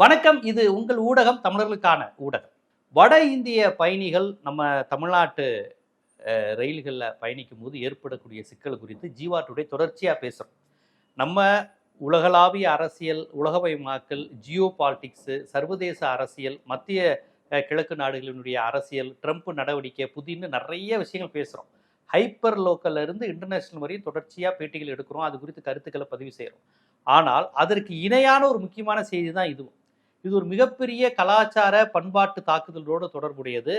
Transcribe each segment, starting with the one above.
வணக்கம். இது உங்கள் ஊடகம் தமிழர்களுக்கான ஊடகம். வட இந்திய பயணிகள் நம்ம தமிழ்நாட்டு ரயில்களில் பயணிக்கும் போது ஏற்படக்கூடிய சிக்கல் குறித்து ஜீவா டுடே தொடர்ச்சியாக பேசுகிறோம் நம்ம உலகளாவிய அரசியல் உலகமயமாக்கல் ஜியோ பாலிட்டிக்ஸு சர்வதேச அரசியல் மத்திய கிழக்கு நாடுகளினுடைய அரசியல் ட்ரம்ப் நடவடிக்கை புதின்னு நிறைய விஷயங்கள் பேசுகிறோம் ஹைப்பர் லோக்கல்ல இருந்து இன்டர்நேஷனல் வரையும் தொடர்ச்சியாக பேட்டிகள் எடுக்கிறோம். அது குறித்து கருத்துக்களை பதிவு செய்கிறோம் ஆனால் அதற்கு இணையான ஒரு முக்கியமான செய்தி தான் இதுவும். இது ஒரு மிகப்பெரிய கலாச்சார பண்பாட்டு தாக்குதலோடு தொடர்புடையது.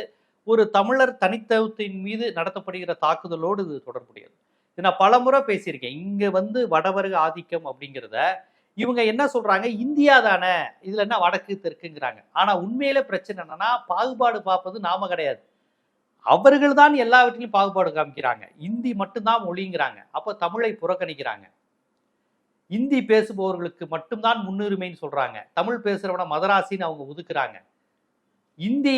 ஒரு தமிழர் தனித்துவத்தின் மீது நடத்தப்படுகிற தாக்குதலோடு இது தொடர்புடையது. இது நான் பலமுறை பேசியிருக்கேன். இங்கே வந்து வடவருக ஆதிக்கம் அப்படிங்கிறத இவங்க என்ன சொல்கிறாங்க இந்தியா தானே. இதில் என்ன வடக்கு தெற்குங்கிறாங்க. ஆனால் உண்மையில பிரச்சனை என்னன்னா பாகுபாடு பார்ப்பது நாம கிடையாது. அவர்கள் தான் எல்லாவற்றிலும் பாகுபாடு காமிக்கிறாங்க. இந்தி மட்டும்தான் மொழிங்கிறாங்க. அப்போ தமிழை புறக்கணிக்கிறாங்க. இந்தி பேசுபவர்களுக்கு மட்டும்தான் முன்னுரிமைன்னு சொல்கிறாங்க தமிழ் பேசுகிறவனை மதராசின்னு அவங்க ஒதுக்குறாங்க. இந்தி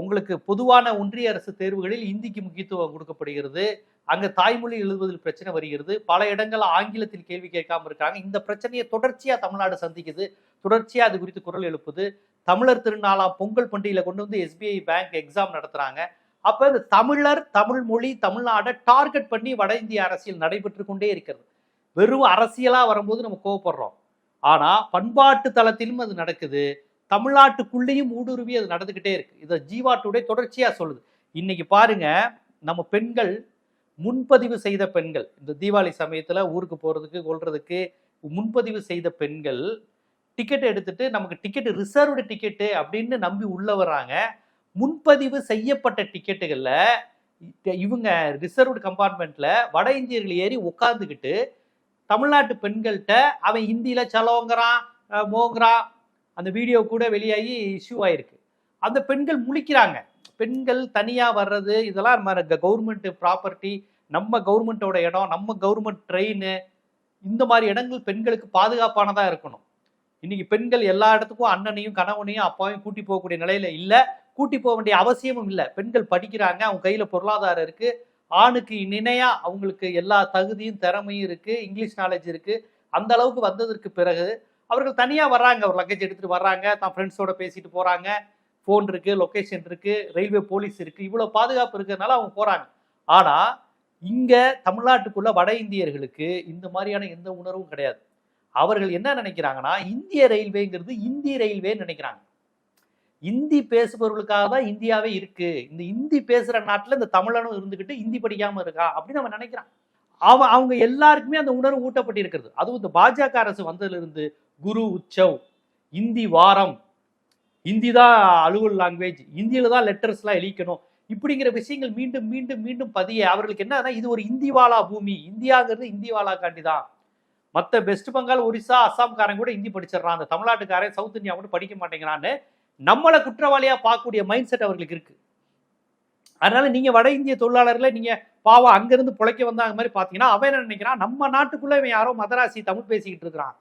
உங்களுக்கு பொதுவான ஒன்றிய அரசு தேர்வுகளில் இந்திக்கு முக்கியத்துவம் கொடுக்கப்படுகிறது. அங்கே தாய்மொழி எழுதுவதில் பிரச்சனை வருகிறது. பல இடங்கள் ஆங்கிலத்தில் கேள்வி கேட்காம இருக்காங்க. இந்த பிரச்சனையை தொடர்ச்சியாக தமிழ்நாடு சந்திக்குது. தொடர்ச்சியாக அது குறித்து குரல் எழுப்புது. தமிழர் திருநாளாம் பொங்கல் பண்டிகையில் கொண்டு வந்து எஸ்பிஐ பேங்க் எக்ஸாம் நடத்துகிறாங்க அப்போ இந்த தமிழர் தமிழ் மொழி தமிழ்நாடை டார்கெட் பண்ணி வட இந்திய அரசியல் நடைபெற்று கொண்டே இருக்கிறது. வெறும் அரசியலாக வரும்போது நம்ம கோவப்படுறோம். ஆனால் பண்பாட்டு தளத்திலும் அது நடக்குது. தமிழ்நாட்டுக்குள்ளேயும் ஊடுருவி அது நடந்துக்கிட்டே இருக்கு. இதை ஜீவா டுடே சொல்லுது. இன்னைக்கு பாருங்க நம்ம பெண்கள் முன்பதிவு செய்த பெண்கள் இந்த தீபாவளி சமயத்தில் ஊருக்கு போகிறதுக்கு கொள்றதுக்கு முன்பதிவு செய்த பெண்கள் டிக்கெட் எடுத்துட்டு நமக்கு டிக்கெட் ரிசர்வ்டு டிக்கெட்டு அப்படின்னு நம்பி உள்ள வராங்க. முன்பதிவு செய்யப்பட்ட டிக்கெட்டுகளில் இவங்க ரிசர்வ்டு கம்பார்ட்மெண்ட்டில் வட இந்தியர்கள் ஏறி உட்காந்துக்கிட்டு தமிழ்நாட்டு பெண்கள்கிட்ட அவன் ஹிந்தியில் செலவுங்கிறான் மோங்கிறான். அந்த வீடியோ கூட வெளியாகி இஷ்யூ ஆயிருக்கு. அந்த பெண்கள் முழிக்கிறாங்க. பெண்கள் தனியாக வர்றது இதெல்லாம் நம்ம கவர்மெண்ட் ப்ராப்பர்ட்டி நம்ம கவர்மெண்ட்டோட இடம் நம்ம கவர்மெண்ட் ட்ரெயின் இந்த மாதிரி இடங்கள் பெண்களுக்கு பாதுகாப்பானதாக இருக்கணும். இன்னைக்கு பெண்கள் எல்லா இடத்துக்கும் அண்ணனையும் கணவனையும் அப்பாவையும் கூட்டி போகக்கூடிய நிலையில இல்லை. கூட்டி போக வேண்டிய அவசியமும் இல்லை. பெண்கள் படிக்கிறாங்க அவங்க கையில் பொருளாதாரம் இருக்குது ஆணுக்கு இணையாக அவங்களுக்கு எல்லா தகுதியும் திறமையும் இருக்குது இங்கிலீஷ் நாலேஜ் இருக்குது அந்த அளவுக்கு வந்ததற்கு பிறகு அவர்கள் தனியாக வர்றாங்க. ஒரு லக்கேஜ் எடுத்துகிட்டு வர்றாங்க. தான் ஃப்ரெண்ட்ஸோட பேசிட்டு போகிறாங்க ஃபோன் இருக்குது லொக்கேஷன் இருக்குது ரயில்வே போலீஸ் இருக்குது இவ்வளோ பாதுகாப்பு இருக்கிறதுனால அவங்க போகிறாங்க ஆனால் இங்கே தமிழ்நாட்டுக்குள்ள வட இந்தியர்களுக்கு இந்த மாதிரியான எந்த உணர்வும் கிடையாது. அவர்கள் என்ன நினைக்கிறாங்கன்னா இந்திய ரயில்வேங்கிறது இந்தி ரயில்வேன்னு நினைக்கிறாங்க. இந்தி பேசுபவர்களுக்காக தான் இந்தியாவே இருக்கு? இந்த இந்தி பேசுற நாட்டில் இந்த தமிழனும் இருந்துக்கிட்டு இந்தி படிக்காம இருக்கா? அப்படின்னு அவன் நினைக்கிறான். அவன் அவங்க எல்லாருக்குமே அந்த உணர்வு ஊட்டப்பட்டிருக்கிறது. அதுவும் இந்த பாஜக அரசு வந்ததுலேருந்து குரு உற்சவ் இந்தி வாரம் இந்தி தான் அலுவல் லாங்குவேஜ் இந்தியில தான் லெட்டர்ஸ்லாம் எழிக்கணும் இப்படிங்கிற விஷயங்கள் மீண்டும் மீண்டும் மீண்டும் பதிய அவர்களுக்கு என்னன்னா இது ஒரு இந்திவாலா பூமி. இந்தியாங்கிறது இந்திவாலா காண்டி தான் மற்ற வெஸ்ட் பெங்கால் ஒரிசா அஸ்ஸாம்காரன் கூட ஹிந்தி படிச்சிடுறான். அந்த தமிழ்நாட்டுக்காரன் சவுத் இந்தியா கூட படிக்க மாட்டேங்கிறான்னு நம்மளை குற்றவாளியாக பார்க்கக்கூடிய மைண்ட் செட் அவர்களுக்கு இருக்கு. அதனால நீங்க வட இந்திய தொழிலாளர்களை நீங்க பாவம் அங்கிருந்து பிழைக்க வந்தாங்க மாதிரி பார்த்தீங்கன்னா அவன் என்ன நினைக்கிறான்? நம்ம நாட்டுக்குள்ள இவன் யாரோ மதராசி தமிழ் பேசிக்கிட்டு இருக்கிறான்.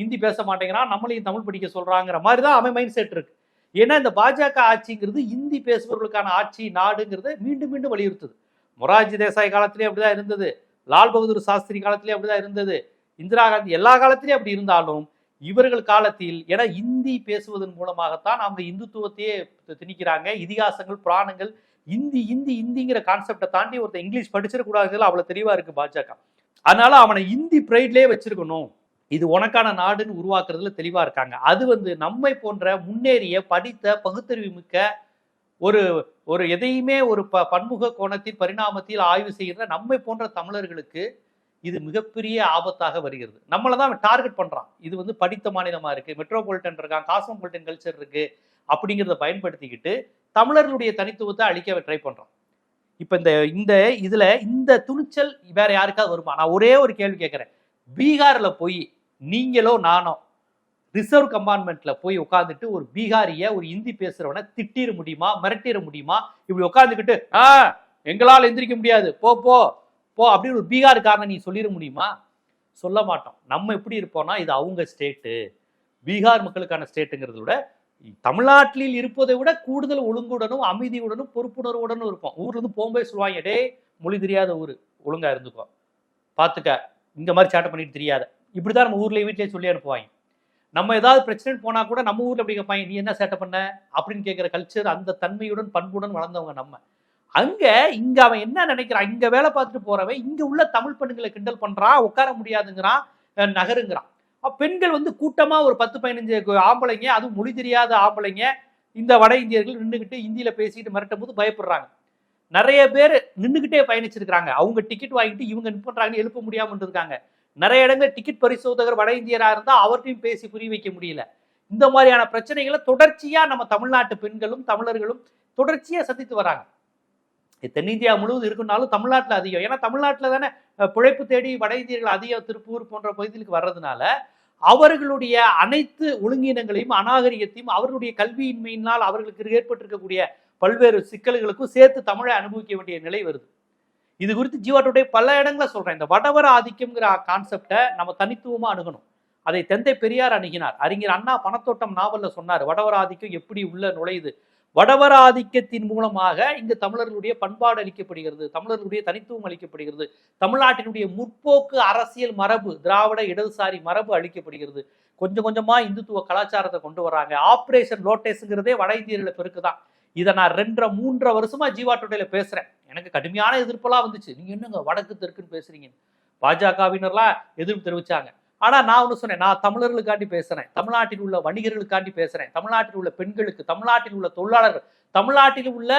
ஹிந்தி பேச மாட்டேங்கிறான் நம்மளையும் தமிழ் படிக்க சொல்றாங்கிற மாதிரி தான் அவன் மைண்ட் செட் இருக்கு. ஏன்னா இந்த பாஜக ஆட்சிங்கிறது இந்தி பேசுபவர்களுக்கான ஆட்சி நாடுங்கிறத மீண்டும் மீண்டும் வலியுறுத்துது. மொரார்ஜி தேசாய் காலத்திலேயே அப்படிதான் இருந்தது. லால் பகதூர் சாஸ்திரி காலத்திலேயே அப்படிதான் இருந்தது. இந்திரா காந்தி எல்லா காலத்திலேயும் அப்படி இருந்தாலும் இவர்கள் காலத்தில் ஏன்னா இந்தி பேசுவதன் மூலமாகத்தான் அந்த இந்துத்துவத்தையே திணிக்கிறாங்க இதிகாசங்கள் புராணங்கள் இந்தி இந்தி இந்திங்கிற கான்செப்டை தாண்டி ஒருத்தர் இங்கிலீஷ் படிச்சிடக்கூடாதுல அவ்வளோ தெளிவாக இருக்கு பாஜக. அதனால அவனை இந்தி ப்ரைட்லேயே வச்சிருக்கணும். இது உனக்கான நாடுன்னு உருவாக்குறதுல தெளிவாக இருக்காங்க. அது வந்து நம்மை போன்ற முன்னேறிய படித்த பகுத்தறிவு மிக்க ஒரு ஒரு எதையுமே ஒரு ப பன்முக கோணத்தின் பரிணாமத்தில் ஆய்வு செய்கிற நம்மை போன்ற தமிழர்களுக்கு இது மிகப்பெரிய ஆபத்தாக வருகிறது. நம்மளை தான் அவன் டார்கெட் பண்ணுறான் இது வந்து படித்த மாநிலமாக இருக்குது மெட்ரோபாலிட்டன் இருக்கான் காஸ்மோபாலிட்டன் கல்ச்சர் இருக்குது அப்படிங்கிறத பயன்படுத்திக்கிட்டு தமிழர்களுடைய தனித்துவத்தை அழிக்க ட்ரை பண்ணுறான் இப்போ இந்த இந்த இதில் இந்த துணிச்சல் வேற யாருக்காவது வருமா? நான் ஒரே ஒரு கேள்வி கேட்குறேன். பீகாரில் போய் நீங்களோ நானோ ரிசர்வ் கம்பார்ட்மெண்ட்டில் போய் உட்காந்துட்டு ஒரு பீகாரிய ஒரு இந்தி பேசுகிறவனை திட்டிட முடியுமா? மிரட்டிட முடியுமா? இப்படி உட்காந்துக்கிட்டு ஆ எங்களால் எந்திரிக்க முடியாது. போ போ. போ அப்படின்னு ஒரு பீகாருக்காரனை நீ சொல்லிட முடியுமா? சொல்ல மாட்டோம். நம்ம எப்படி இருப்போம்னா இது அவங்க ஸ்டேட்டு பீகார் மக்களுக்கான ஸ்டேட்டுங்கிறத விட தமிழ்நாட்டில் இருப்பதை விட கூடுதல் ஒழுங்குடனும் அமைதியுடனும் பொறுப்புணர்வுடனும் இருப்போம். ஊர்ல இருந்து போகும்போது சொல்லுவாங்க டே மொழி தெரியாத ஊர். ஒழுங்கா இருந்துக்கோ. பார்த்துக்க இந்த மாதிரி சேட்டை பண்ணிட்டு தெரியாத. இப்படிதான் நம்ம ஊர்ல வீட்டிலேயே சொல்லி அனுப்புவாங்க. நம்ம ஏதாவது பிரச்சனை போனா கூட நம்ம ஊர்ல அப்படி கேட்பாங்க நீ என்ன சேட்டை பண்ண? அப்படின்னு கேட்கிற கல்ச்சர் அந்த தன்மையுடன் பண்புடன் வளர்ந்தவங்க நம்ம. அங்க இங்க அவன் என்ன நினைக்கிறான்? இங்க வேலை பார்த்துட்டு போறவன் இங்க உள்ள தமிழ் பெண்களை கிண்டல் பண்றான் உட்கார முடியாதுங்கிறான் நகருங்கிறான். பெண்கள் வந்து கூட்டமா ஒரு பத்து பதினஞ்சு ஆம்பளைங்க அதுவும் மொழி தெரியாத ஆம்பளைங்க இந்த வட இந்தியர்கள் நின்றுகிட்டு இந்தியில பேசிட்டு மிரட்டும் போது பயப்படுறாங்க. நிறைய பேர் நின்றுகிட்டே பயணிச்சிருக்காங்க அவங்க டிக்கெட் வாங்கிட்டு இவங்க என்ன பண்றாங்கன்னு எழுப்ப முடியாம இருக்காங்க நிறைய இடங்கள் டிக்கெட் பரிசோதகர் வட இந்தியராக இருந்தால் அவர்கிட்டையும் பேசி புரிய வைக்க முடியல. இந்த மாதிரியான பிரச்சனைகளை தொடர்ச்சியாக நம்ம தமிழ்நாட்டு பெண்களும் தமிழர்களும் தொடர்ச்சியாக சந்தித்து வராங்க. தென்னிந்தியா முழுவதும் இருக்குனாலும் தமிழ்நாட்டில் அதிகம். ஏன்னா தமிழ்நாட்டில் தானே பிழைப்பு தேடி வட இந்தியர்கள் அதிகம் திருப்பூர் போன்ற பகுதிகளுக்கு வர்றதுனால அவர்களுடைய அனைத்து ஒழுங்கினங்களையும் அநாகரிகத்தையும் அவர்களுடைய கல்வியின்மையினால் அவர்களுக்கு ஏற்பட்டிருக்கக்கூடிய பல்வேறு சிக்கல்களுக்கும் சேர்த்து தமிழை அனுபவிக்க வேண்டிய நிலை வருது. இது குறித்து ஜீவாட்டுடைய பல இடங்களை சொல்கிறேன் இந்த வடவர ஆதிக்கம்ங்கிற கான்செப்டை நம்ம தனித்துவமாக அணுகணும். அதை தந்தை பெரியார் அணுகினார். அறிஞர் அண்ணா பணத்தோட்டம் நாவலில் சொன்னார் வடவர ஆதிக்கம் எப்படி உள்ள நுழையுது? வடவர ஆதிக்கத்தின் மூலமாக இங்கு தமிழர்களுடைய பண்பாடு அளிக்கப்படுகிறது தமிழர்களுடைய தனித்துவம் அளிக்கப்படுகிறது தமிழ்நாட்டினுடைய முற்போக்கு அரசியல் மரபு திராவிட இடதுசாரி மரபு அளிக்கப்படுகிறது. கொஞ்சம் கொஞ்சமா இந்துத்துவ கலாச்சாரத்தை கொண்டு வராங்க. ஆப்ரேஷன் லோட்டஸ்ங்கிறதே வட இந்தியர்களை பெருக்குதான். இதை நான் ரெண்டரை மூன்றரை வருஷமா ஜீவா டுடேல பேசுறேன். எனக்கு கடுமையான எதிர்ப்பெல்லாம் வந்துச்சு. நீங்க என்னங்க வடக்கு தெற்குன்னு பேசுறீங்க பாஜகவினர்லாம் எதிர்ப்பு தெரிவிச்சாங்க. ஆனால் நான் ஒன்று சொன்னேன் நான் தமிழர்களுக்காண்டி பேசுகிறேன் தமிழ்நாட்டில் உள்ள வணிகர்களுக்காண்டி பேசுகிறேன் தமிழ்நாட்டில் உள்ள பெண்களுக்கு தமிழ்நாட்டில் உள்ள தொழிலாளர்கள் தமிழ்நாட்டில் உள்ள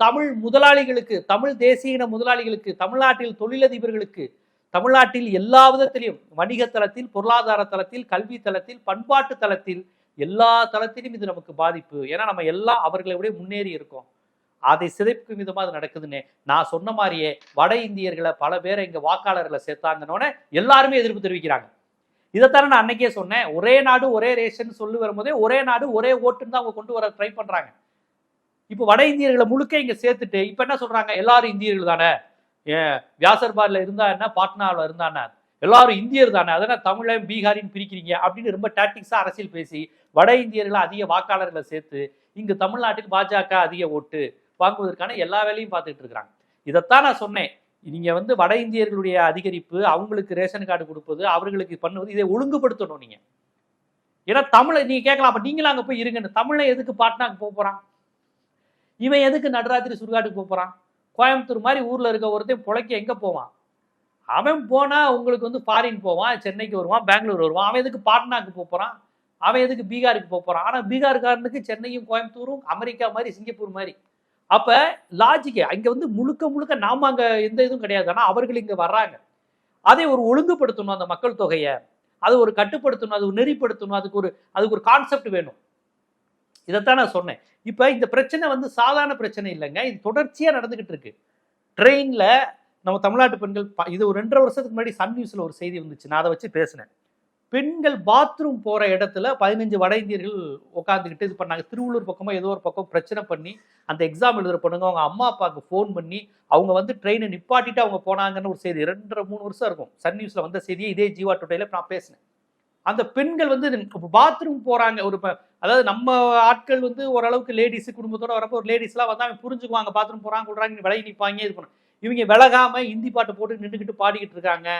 தமிழ் முதலாளிகளுக்கு தமிழ் தேசிய இன முதலாளிகளுக்கு தமிழ்நாட்டில் தொழிலதிபர்களுக்கு தமிழ்நாட்டில் எல்லா விதத்திலையும் வணிக தளத்தில் பொருளாதார தளத்தில் கல்வி தளத்தில் பண்பாட்டு தளத்தில் எல்லா தளத்திலும் இது நமக்கு பாதிப்பு. ஏன்னா நம்ம எல்லாம் அவர்களை விட முன்னேறி இருக்கோம். அதை சிதைக்கும் விதமாக அது நடக்குதுன்னு நான் சொன்ன மாதிரியே வட இந்தியர்களை பல பேரை இங்கே வாக்காளர்களை சேர்த்தாங்கன்னொடனே எல்லாருமே எதிர்ப்பு தெரிவிக்கிறாங்க. இதைத்தானே நான் அன்னைக்கே சொன்னேன். ஒரே நாடு ஒரே ரேஷன் சொல்லி வரும்போதே ஒரே நாடு ஒரே ஓட்டுன்னு தான் அவங்க கொண்டு வர ட்ரை பண்றாங்க. இப்போ வட இந்தியர்களை முழுக்க இங்க சேர்த்துட்டு இப்போ என்ன சொல்றாங்க? எல்லாரும் இந்தியர்கள் தானே? ஏன் வியாசர்பாத்ல இருந்தா என்ன? பாட்னாவில் இருந்தா என்ன? எல்லாரும் இந்தியர் தானே? அதனால் தமிழன் பீகாரின்னு பிரிக்கிறீங்க? அப்படின்னு ரொம்ப டாக்டிக்ஸா அரசியல் பேசி வட இந்தியர்களை அதிக வாக்காளர்களை சேர்த்து இங்கு தமிழ்நாட்டில் பாஜக அதிக ஓட்டு வாங்குவதற்கான எல்லா வேலையும் பார்த்துட்டு இருக்கிறாங்க. இதைத்தான் நான் சொன்னேன். நீங்கள் வந்து வட இந்தியர்களுடைய அதிகரிப்பு அவங்களுக்கு ரேஷன் கார்டு கொடுப்பது அவர்களுக்கு பண்ணுவது இதை ஒழுங்குபடுத்தணும் நீங்கள் ஏன்னா தமிழை நீங்கள் கேட்கலாம் அப்போ நீங்களும் அங்கே போய் இருங்கன்னு. தமிழை எதுக்கு பாட்னாக்கு போக போகிறான் இவன் எதுக்கு நடராத்திரி சுடுகாட்டுக்கு போக போகிறான் கோயம்புத்தூர் மாதிரி ஊரில் இருக்க ஒருத்தையும் பிழைக்க எங்கே போவான்? அவன் போனால் உங்களுக்கு வந்து ஃபாரின் போவான் சென்னைக்கு வருவான் பெங்களூர் வருவான். அவன் எதுக்கு பாட்னாக்கு போக போகிறான் அவன் எதுக்கு பீகாருக்கு போக போகிறான் ஆனால் பீகார்காரனுக்கு சென்னையும் கோயம்புத்தூரும் அமெரிக்கா மாதிரி சிங்கப்பூர் மாதிரி. அப்ப லாஜிக் அங்க வந்து முழுக்க முழுக்க நாம அங்க எந்த இதுவும் கிடையாது. ஆனா அவர்கள் இங்க வர்றாங்க. அதை ஒரு ஒழுங்குபடுத்தணும் அந்த மக்கள் தொகையை. அதை ஒரு கட்டுப்படுத்தணும் அது ஒரு நெறிப்படுத்தணும் அதுக்கு ஒரு அதுக்கு ஒரு கான்செப்ட் வேணும். இதைத்தான் நான் சொன்னேன். இப்போ இந்த பிரச்சனை வந்து சாதாரண பிரச்சனை இல்லைங்க. இது தொடர்ச்சியாக நடந்துகிட்டு இருக்கு. ட்ரெயினில் நம்ம தமிழ்நாட்டு பெண்கள் இது ஒரு ரெண்டரை வருஷத்துக்கு முன்னாடி சன் நியூஸில் ஒரு செய்தி வந்துச்சு. நான் அதை வச்சு பேசினேன். பெண்கள் பாத்ரூம் போகிற இடத்துல பதினஞ்சு வட இந்தியர்கள் உட்காந்துக்கிட்டு இது பண்ணாங்க. திருவள்ளூர் பக்கமாக ஏதோ ஒரு பக்கம் பிரச்சனை பண்ணி அந்த எக்ஸாம் எழுதுற பொண்ணுங்க அவங்க அம்மா அப்பாவுக்கு ஃபோன் பண்ணி அவங்க வந்து ட்ரெயினை நிப்பாட்டிட்டு அவங்க போனாங்கன்னு ஒரு செய்தி. ரெண்டரை மூணு வருஷம் இருக்கும். சன் நியூஸில் வந்த செய்தியை இதே ஜீவா டுடேல நான் பேசினேன். அந்த பெண்கள் வந்து பாத்ரூம் போகிறாங்க ஒரு அதாவது நம்ம ஆட்கள் வந்து ஓரளவுக்கு லேடிஸ் குடும்பத்தோட வரப்போ ஒரு லேடிஸ்லாம் வந்து அவங்க புரிஞ்சுக்குவாங்க. பாத்ரூம் போகிறாங்க கொள்றாங்க விலகி நிற்பாங்க இது பண்ணுவாங்க இவங்க விலகாமல் ஹிந்தி பாட்டு போட்டு நின்றுக்கிட்டு பாடிக்கிட்டு இருக்காங்க.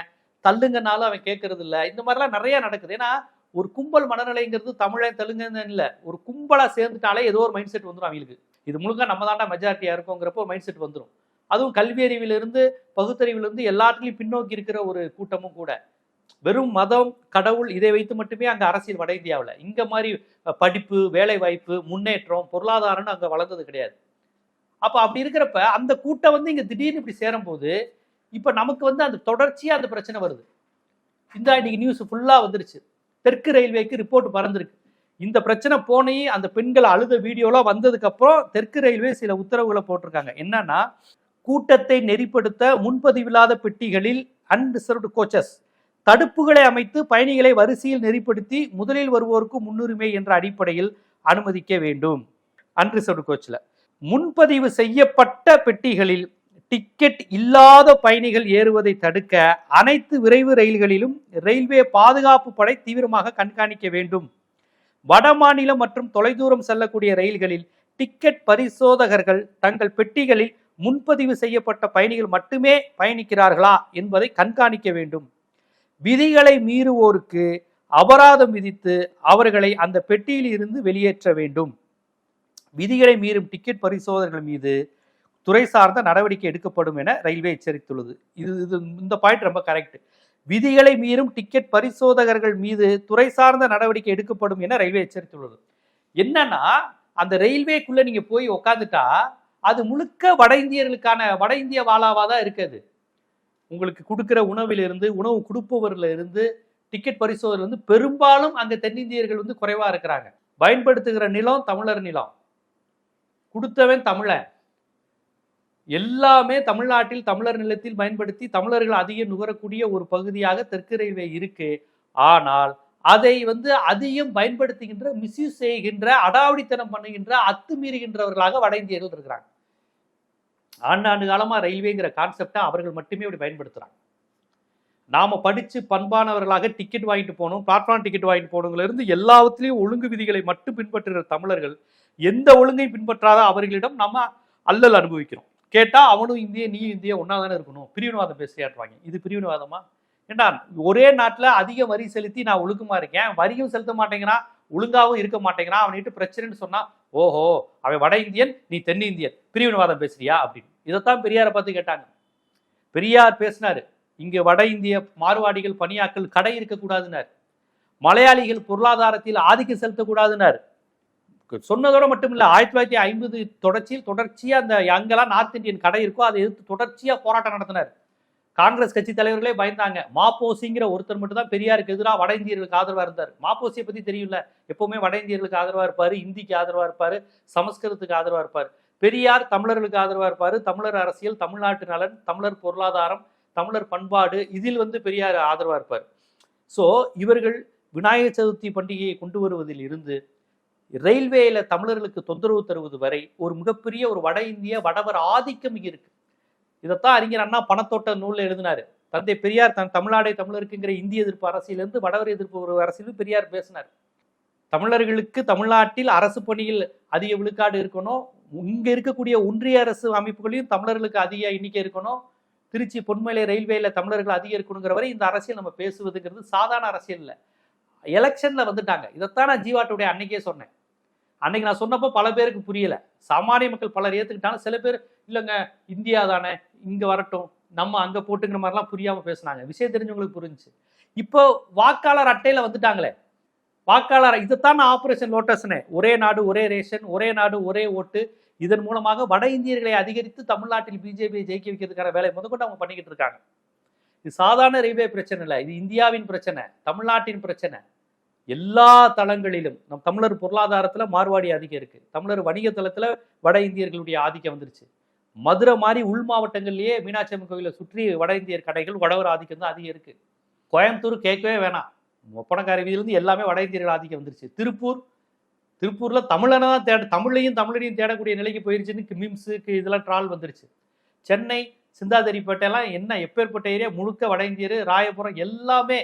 தள்ளுங்கனாலும் அவன் கேட்கறது இல்லை இந்த மாதிரிலாம் நிறைய நடக்குது. ஏன்னா ஒரு கும்பல் மனநிலைங்கிறது தமிழன் தெலுங்குன்னு இல்லை. ஒரு கும்பலா சேர்ந்துட்டாலே ஏதோ ஒரு மைண்ட் செட் வந்துடும் அவங்களுக்கு. இது முழுக்க நம்ம தாண்டா மெஜாரிட்டியா இருக்கோங்கிறப்போ ஒரு மைண்ட் செட் வந்துடும் அதுவும் கல்வி அறிவிலிருந்து பகுத்தறிவிலிருந்து எல்லாத்துலயும் பின்னோக்கி இருக்கிற ஒரு கூட்டமும் கூட. வெறும் மதம் கடவுள் இதை வைத்து மட்டுமே அங்கே அரசியல் வட இந்தியாவில். இங்க மாதிரி படிப்பு வேலை வாய்ப்பு முன்னேற்றம் பொருளாதாரம்னு அங்கே வளர்ந்தது கிடையாது. அப்போ அப்படி இருக்கிறப்ப அந்த கூட்டம் வந்து இங்கே திடீர்னு இப்படி சேரும்போது இப்போ நமக்கு வந்து அந்த தொடர்ச்சியாக அந்த பிரச்சனை வருது. இந்த இன்னைக்கு நியூஸ் ஃபுல்லாக வந்துருச்சு. தெற்கு ரயில்வேக்கு ரிப்போர்ட் பறந்துருக்கு. இந்த பிரச்சனை போனே அந்த பெண்கள் அழுத வீடியோலாம் வந்ததுக்கப்புறம் தெற்கு ரயில்வே சில உத்தரவுகளை போட்டிருக்காங்க. என்னன்னா கூட்டத்தை நெறிப்படுத்த முன்பதிவில்லாத பெட்டிகளில் அன்ரிசர்வ்டு கோச்சஸ் தடுப்புகளை அமைத்து பயணிகளை வரிசையில் நெறிப்படுத்தி முதலில் வருவோருக்கு முன்னுரிமை என்ற அடிப்படையில் அனுமதிக்க வேண்டும். அன்ரிசர்வ்டு கோச்சில் முன்பதிவு செய்யப்பட்ட பெட்டிகளில் டிக்கெட் இல்லாத பயணிகள் ஏறுவதை தடுக்க அனைத்து விரைவு ரயில்களிலும் ரயில்வே பாதுகாப்பு படை தீவிரமாக கண்காணிக்க வேண்டும். வடமாநிலம் மற்றும் தொலைதூரம் செல்லக்கூடிய ரயில்களில் டிக்கெட் பரிசோதகர்கள் தங்கள் பெட்டிகளில் முன்பதிவு செய்யப்பட்ட பயணிகள் மட்டுமே பயணிக்கிறார்களா என்பதை கண்காணிக்க வேண்டும். விதிகளை மீறுவோருக்கு அபராதம் விதித்து அவர்களை அந்த பெட்டியில் இருந்து வெளியேற்ற வேண்டும். விதிகளை மீறும் டிக்கெட் பரிசோதகர்கள் மீது துறை சார்ந்த நடவடிக்கை எடுக்கப்படும் என ரயில்வே எச்சரித்துள்ளது. இது இது இந்த பாயிண்ட் ரொம்ப கரெக்ட் விதிகளை மீறும் டிக்கெட் பரிசோதகர்கள் மீது துறை சார்ந்த நடவடிக்கை எடுக்கப்படும் என ரயில்வே எச்சரித்துள்ளது. என்னன்னா அந்த ரயில்வேக்குள்ள நீங்க போய் உக்காந்துட்டா அது முழுக்க வட இந்தியர்களுக்கான வட இந்திய வாழாவா தான் இருக்குது. உங்களுக்கு கொடுக்குற உணவிலிருந்து உணவு கொடுப்பவர்ல இருந்து டிக்கெட் பரிசோதனை வந்து பெரும்பாலும் அங்க தென்னிந்தியர்கள் வந்து குறைவா இருக்கிறாங்க. பயன்படுத்துகிற நிலம் தமிழர் நிலம். கொடுத்தவன் தமிழன். எல்லாமே தமிழ்நாட்டில் தமிழர் நிலத்தில் பயன்படுத்தி தமிழர்கள் அதிகம் நுகரக்கூடிய ஒரு பகுதியாக தெற்கு ரயில்வே இருக்கு. ஆனால் அதை வந்து அதிகம் பயன்படுத்துகின்ற மிஸ்யூஸ் செய்கின்ற அடாவடித்தனம் பண்ணுகின்ற அத்துமீறுகின்றவர்களாக வட இந்தியர்கள் இருக்கிறாங்க. ஆண்டாண்டு காலமா ரயில்வேங்கிற கான்செப்டை அவர்கள் மட்டுமே இப்படி பயன்படுத்துறாங்க. நாம படிச்சு பண்பானவர்களாக டிக்கெட் வாங்கிட்டு போகணும் பிளாட்ஃபார்ம் டிக்கெட் வாங்கிட்டு போகணுங்கள இருந்து எல்லாத்துலேயும் ஒழுங்கு விதிகளை மட்டும் பின்பற்றுகிற தமிழர்கள் எந்த ஒழுங்கையும் பின்பற்றாத அவர்களிடம் நம்ம அல்லல் அனுபவிக்கிறோம். கேட்டால் அவனும் இந்திய நீ இந்திய ஒன்னா தானே இருக்கணும். பிரிவினவாதம் பேசுறியாட்டுவாங்க இது பிரிவினவாதமா? ஏண்டா ஒரே நாட்டில் அதிக வரி செலுத்தி நான் ஒழுக்கமாக இருக்கேன். வரியும் செலுத்த மாட்டேங்கிறான் ஒழுங்காவும் இருக்க மாட்டேங்கிறான் அவன்கிட்ட பிரச்சனைன்னு சொன்னால் ஓஹோ அவன் வட இந்தியன் நீ தென்னிந்தியன் பிரிவினவாதம் பேசுறியா அப்படின்னு. இதைத்தான் பெரியாரை பார்த்து கேட்டாங்க. பெரியார் பேசினார் இங்கே வட இந்திய மார்வாடிகள் பணியாக்கள் கடை இருக்கக்கூடாதுன்னார். மலையாளிகள் பொருளாதாரத்தில் ஆதிக்கம் செலுத்தக்கூடாதுன்னார். சொன்னதோட மட்டும் இல்லை ஆயிரத்தி தொள்ளாயிரத்தி ஐம்பது தொடர்ச்சியில் தொடர்ச்சியாக அந்த அங்கெல்லாம் நார்த் இந்தியன் கடை இருக்கோ அதை எதிர்த்து தொடர்ச்சியாக போராட்டம் நடத்தினார். காங்கிரஸ் கட்சி தலைவர்களே பயந்தாங்க. மாப்போசிங்கிற ஒருத்தர் மட்டும் தான் பெரியாருக்கு எதிராக வட இந்தியர்களுக்கு ஆதரவாக இருந்தார். மாப்போசியை பற்றி தெரியல எப்பவுமே வட இந்தியர்களுக்கு ஆதரவாக இருப்பார் இந்திக்கு ஆதரவாக இருப்பார் சமஸ்கிருதத்துக்கு ஆதரவாக இருப்பார். பெரியார் தமிழர்களுக்கு ஆதரவாக இருப்பார் தமிழர் அரசியல் தமிழ்நாட்டு நலன் தமிழர் பொருளாதாரம் தமிழர் பண்பாடு இதில் வந்து பெரியார் ஆதரவாக இருப்பார். ஸோ இவர்கள் விநாயகர் சதுர்த்தி பண்டிகையை கொண்டு வருவதில் இருந்து ரயில்வேயில் தமிழர்களுக்கு தொந்தரவு தருவது வரை ஒரு மிகப்பெரிய ஒரு வட இந்திய வடவர் ஆதிக்கம் இங்கே இருக்கு. இதைத்தான் அறிஞர் அண்ணா பணத்தோட்ட நூலில் எழுதினார். தந்தை பெரியார் தன் தமிழ்நாடே தமிழருக்குங்கிற இந்திய எதிர்ப்பு அரசியலேருந்து வடவர் எதிர்ப்பு ஒரு அரசியலும் பெரியார் பேசினார். தமிழர்களுக்கு தமிழ்நாட்டில் அரசு பணியில் அதிக விழுக்காடு இருக்கணும். இங்கே இருக்கக்கூடிய ஒன்றிய அரசு அமைப்புகளையும் தமிழர்களுக்கு அதிக எண்ணிக்கை இருக்கணும். திருச்சி பொன்மலை ரயில்வேயில் தமிழர்கள் அதிகம் இருக்கணுங்கிற வரை இந்த அரசியல் நம்ம பேசுவதுங்கிறது சாதாரண அரசியல் இல்லை. எலெக்ஷனில் வந்துட்டாங்க. இதைத்தான் நான் ஜீவாட்டுடைய அன்னைக்கே சொன்னேன். அன்னைக்கு நான் சொன்னப்போ பல பேருக்கு புரியல. சாமானிய மக்கள் பலர் ஏத்துக்கிட்டாலும் சில பேர் இல்லைங்க இந்தியா தானே இங்க வரட்டும் நம்ம அங்க போட்டுங்கிற மாதிரிலாம் புரியாம பேசுனாங்க. விஷயம் தெரிஞ்சவங்களுக்கு புரிஞ்சுச்சு. இப்போ வாக்காளர் அட்டையில வந்துட்டாங்களே. வாக்காளர் இதுதான் ஆப்ரேஷன் ஆபரேஷன் லோட்டஸ்னே ஒரே நாடு ஒரே ரேஷன் ஒரே நாடு ஒரே ஓட்டு. இதன் மூலமாக வட இந்தியர்களை அதிகரித்து தமிழ்நாட்டில் பிஜேபியை ஜெயிக்க வைக்கிறதுக்கான வேலை முதற்கொண்டு அவங்க பண்ணிக்கிட்டு இருக்காங்க. இது சாதாரண ரயில்வே பிரச்சனை இல்லை. இது இந்தியாவின் பிரச்சனை தமிழ்நாட்டின் பிரச்சனை. எல்லா தளங்களிலும் நம் தமிழர் பொருளாதாரத்தில் மார்வாடி அதிகம் இருக்குது தமிழர் வணிக தளத்தில் வட இந்தியர்களுடைய ஆதிக்கம் வந்துருச்சு. மதுரை மாதிரி உள் மாவட்டங்கள்லேயே மீனாட்சி அம்மன் கோயிலை சுற்றி வட இந்தியர் கடைகள் வடவர் ஆதிக்கம் தான் அதிகம் இருக்குது கோயம்புத்தூர் கேட்கவே வேணாம். ஒப்பனக்கார வீதியிலிருந்து எல்லாமே வட இந்தியர்கள் ஆதிக்கம் வந்துருச்சு. திருப்பூர் திருப்பூரில் தமிழனை தான் தேட தமிழையும் தமிழனையும் தேடக்கூடிய நிலைக்கு போயிருச்சுன்னு மிம்ஸுக்கு இதெல்லாம் ட்ரால் வந்துருச்சு. சென்னை சிந்தாதிரிப்பேட்டையெல்லாம் என்ன எப்பேற்பட்ட ஏரியா? முழுக்க வட இந்தியர் ராயபுரம் எல்லாமே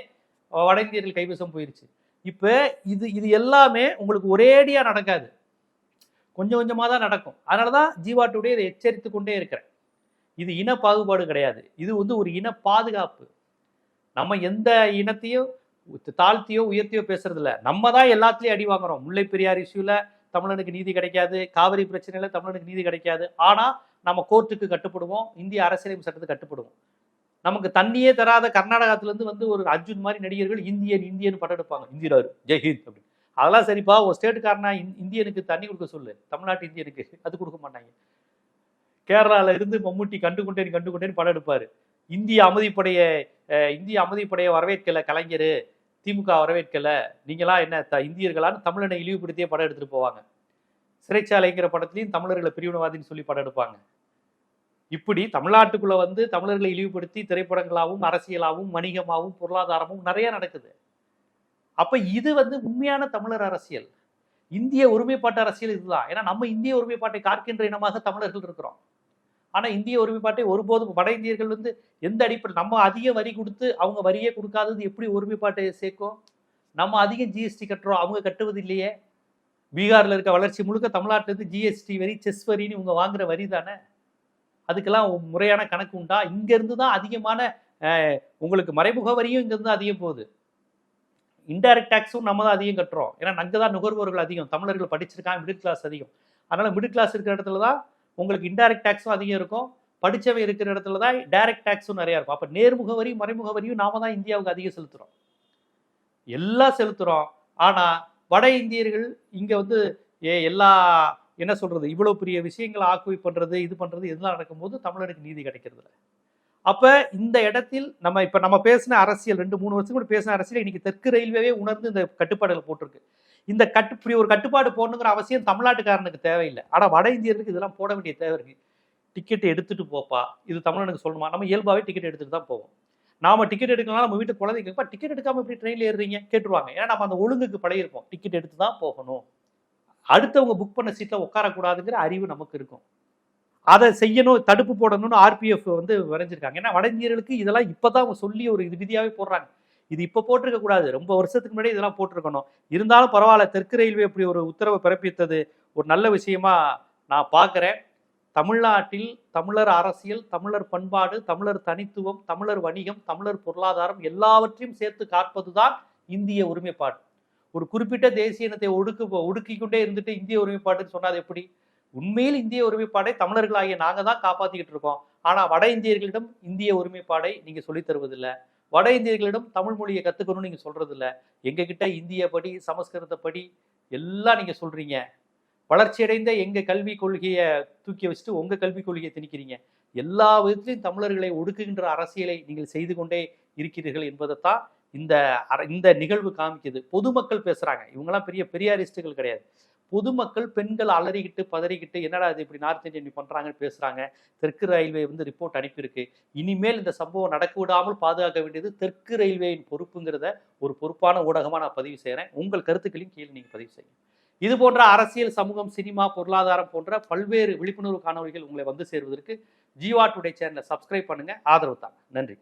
வட இந்தியர்கள் கைவசம் போயிருச்சு. இப்போ இது இது எல்லாமே உங்களுக்கு ஒரேடியாக நடக்காது. கொஞ்சம் கொஞ்சமாக தான் நடக்கும். அதனால தான் ஜீவாட்டுடைய இதை எச்சரித்து கொண்டே இருக்கிறேன். இது இன பாகுபாடு கிடையாது. இது வந்து ஒரு இன பாதுகாப்பு. நம்ம எந்த இனத்தையும் தாழ்த்தியோ உயர்த்தியோ பேசுறதில்ல. நம்ம தான் எல்லாத்துலேயும் அடி வாங்குறோம். முல்லை பெரியார் இஷ்யூல தமிழனுக்கு நீதி கிடைக்காது. காவிரி பிரச்சனையில் தமிழனுக்கு நீதி கிடைக்காது. ஆனால் நம்ம கோர்ட்டுக்கு கட்டுப்படுவோம். இந்திய அரசியலமைப்பு சட்டத்துக்கு கட்டுப்படுவோம். நமக்கு தண்ணியே தராத கர்நாடகத்துலேருந்து வந்து ஒரு அர்ஜுன் மாதிரி நடிகர்கள் இந்தியன் இந்தியன் படம் எடுப்பாங்க. இந்தியராரு ஜெய்ஹிந்த் அப்படின்னு அதெல்லாம் சரிப்பா ஒரு ஸ்டேட்டுக்காரனா இந்தியனுக்கு தண்ணி கொடுக்க சொல்லு. தமிழ்நாட்டு இந்தியனுக்கு அது கொடுக்க மாட்டாங்க. கேரளாவில் இருந்து மம்முட்டி கண்டு கொண்டேன் கண்டு கொண்டேன் படம் எடுப்பார். இந்திய அமைதிப்படைய இந்திய அமைதிப்படைய வரவேற்கலை கலைஞர். திமுக வரவேற்கலை. நீங்களாம் என்ன த இந்தியர்களான்னு தமிழனை இழிவுபடுத்தியே படம் எடுத்துகிட்டு போவாங்க. சிறைச்சாலைங்கிற படத்துலையும் தமிழர்களை பிரிவினவாதின்னு சொல்லி படம் எடுப்பாங்க. இப்படி தமிழ்நாட்டுக்குள்ள வந்து தமிழர்களை இழிவுபடுத்தி திரைப்படங்களாகவும் அரசியலாகவும் வணிகமாகவும் பொருளாதாரமும் நிறைய நடக்குது. அப்ப இது வந்து உண்மையான தமிழர் அரசியல். இந்திய ஒருமைப்பாட்டு அரசியல் இதுதான். ஏன்னா நம்ம இந்திய ஒருமைப்பாட்டை காக்கின்ற இனமாக தமிழர்கள் இருக்கிறோம். ஆனா இந்திய ஒருமைப்பாட்டை ஒருபோதும் வட இந்தியர்கள் வந்து எந்த அடிப்படையில் நம்ம அதிக வரி கொடுத்து அவங்க வரியே கொடுக்காதது எப்படி ஒருமைப்பாட்டை சேர்க்கும்? நம்ம அதிகம் ஜிஎஸ்டி கட்டுறோம் அவங்க கட்டுவது இல்லையே? பீகாரில் இருக்க வளர்ச்சி முழுக்க தமிழ்நாட்டிலேருந்து ஜிஎஸ்டி வரி செஸ் வரின்னு இவங்க வாங்குற வரி தானே? அதுக்கெல்லாம் முறையான கணக்கு உண்டா? இங்கேருந்து தான் அதிகமான உங்களுக்கு மறைமுக வரியும் இங்கேருந்து தான் அதிகம் போகுது. இன்டைரக்ட் டேக்ஸும் நம்ம தான் அதிகம் கட்டுறோம். ஏன்னா அங்கே தான் நுகர்வோர்கள் அதிகம். தமிழர்கள் படிச்சிருக்காங்க மிடில் கிளாஸ் அதிகம். அதனால் மிடில் கிளாஸ் இருக்கிற இடத்துல தான் உங்களுக்கு இன்டைரக்ட் டேக்ஸும் அதிகம் இருக்கும். படிச்சவன் இருக்கிற இடத்துல தான் டைரக்ட் டேக்ஸும் நிறையா இருக்கும். அப்போ நேர்முக வரி மறைமுக வரியும் நாம தான் இந்தியாவுக்கு அதிகம் செலுத்துகிறோம் எல்லாம் செலுத்துகிறோம் ஆனால் வட இந்தியர்கள் இங்கே வந்து எல்லா என்ன சொல்கிறது இவ்வளோ பெரிய விஷயங்களை ஆக்குவி பண்ணுறது இது பண்ணுறது இதெல்லாம் நடக்கும்போது தமிழருக்கு நீதி கிடைக்கிறது இல்லை அப்போ இந்த இடத்தில் நம்ம இப்போ நம்ம பேசின அரசியல் ரெண்டு மூணு வருஷம் கூட பேசின அரசியல் இன்னைக்கு தெற்கு ரயில்வேவே உணர்ந்து இந்த கட்டுப்பாடுகள் போட்டிருக்கு. இந்த கட்டு இப்படி ஒரு கட்டுப்பாடு போடணுங்கிற அவசியம் தமிழ்நாட்டுக்காரனுக்கு தேவையில்லை. ஆனால் வட இந்தியர்களுக்கு இதெல்லாம் போட வேண்டிய தேவை இருக்குது டிக்கெட் எடுத்துகிட்டு போப்பா. இது தமிழனுக்கு சொல்லணுமா? நம்ம இயல்பாகவே டிக்கெட் எடுத்துகிட்டு தான் போவோம். நாம டிக்கெட் எடுக்கலாம் நம்ம வீட்டு குழந்தைங்க டிக்கெட் எடுக்காம இப்படி ட்ரெயின்ல ஏறுறீங்க? கேட்டுருவாங்க. ஏன்னா நம்ம அந்த ஒழுங்குக்கு பழகிருப்போம் டிக்கெட் எடுத்து தான் போகணும். அடுத்தவங்க புக் பண்ண சீட்டில் உட்காரக்கூடாதுங்கிற அறிவு நமக்கு இருக்கும். அதை செய்யணும் தடுப்பு போடணும்னு ஆர்பிஎஃப் வந்து வரைஞ்சிருக்காங்க. ஏன்னா வட இந்தியர்களுக்கு இதெல்லாம் இப்பதான் அவங்க சொல்லி ஒரு இது விதியாகவே போடுறாங்க. இது இப்போ போட்டிருக்க கூடாது. ரொம்ப வருஷத்துக்கு முன்னாடி இதெல்லாம் போட்டிருக்கணும். இருந்தாலும் பரவாயில்ல தெற்கு ரயில்வே இப்படி ஒரு உத்தரவை பிறப்பித்தது. ஒரு நல்ல விஷயமா நான் பார்க்குறேன். தமிழ்நாட்டில் தமிழர் அரசியல் தமிழர் பண்பாடு தமிழர் தனித்துவம் தமிழர் வணிகம் தமிழர் பொருளாதாரம் எல்லாவற்றையும் சேர்த்து காப்பதுதான் இந்திய ஒருமைப்பாடு. ஒரு குறிப்பிட்ட தேசிய இனத்தை ஒடுக்கு ஒடுக்கிக்கொண்டே இருந்துட்டு இந்திய ஒருமைப்பாடுன்னு சொன்னால் எப்படி? உண்மையில் இந்திய ஒருமைப்பாடை தமிழர்களாகிய நாங்கள் தான் காப்பாற்றிக்கிட்டு இருக்கோம். ஆனால் வட இந்தியர்களிடம் இந்திய ஒருமைப்பாடை நீங்கள் சொல்லித்தருவதில்லை வட இந்தியர்களிடம் தமிழ் மொழியை கற்றுக்கணும்னு நீங்கள் சொல்கிறதில்ல எங்ககிட்ட இந்திய படி சமஸ்கிருத படி எல்லாம் நீங்கள் சொல்கிறீங்க வளர்ச்சியடைந்த எங்கள் கல்வி கொள்கையை தூக்கி வச்சுட்டு உங்கள் கல்விக் கொள்கையை திணிக்கிறீங்க. எல்லா விதத்திலையும் தமிழர்களை ஒடுக்குகின்ற அரசியலை நீங்கள் செய்து கொண்டே இருக்கிறீர்கள் என்பதைத்தான் இந்த இந்த நிகழ்வு காமிக்குது. பொதுமக்கள் பேசுறாங்க. இவங்கெல்லாம் பெரிய பெரியாரிஸ்டுகள் கிடையாது. பொதுமக்கள் பெண்கள் அலறிக்கிட்டு பதறிக்கிட்டு என்னடா இது இப்படி நார்த் இந்தியன் இப்படி பண்றாங்கன்னு பேசுறாங்க. தெற்கு ரயில்வே வந்து ரிப்போர்ட் அனுப்பியிருக்கு. இனிமேல் இந்த சம்பவம் நடக்க விடாமல் பாதுகாக்க வேண்டியது தெற்கு ரயில்வேயின் பொறுப்புங்கிறத ஒரு பொறுப்பான ஊடகமாக நான் பதிவு செய்கிறேன் உங்கள் கருத்துக்களையும் கீழே நீங்கள் பதிவு செய்யுங்க. இது போன்ற அரசியல் சமூகம் சினிமா பொருளாதாரம் போன்ற பல்வேறு விழிப்புணர்வு காணொலிகள் உங்களை வந்து சேருவதற்கு ஜீவா டுடே சேனலை சப்ஸ்கிரைப் பண்ணுங்க. ஆதரவு தாங்க. நன்றி.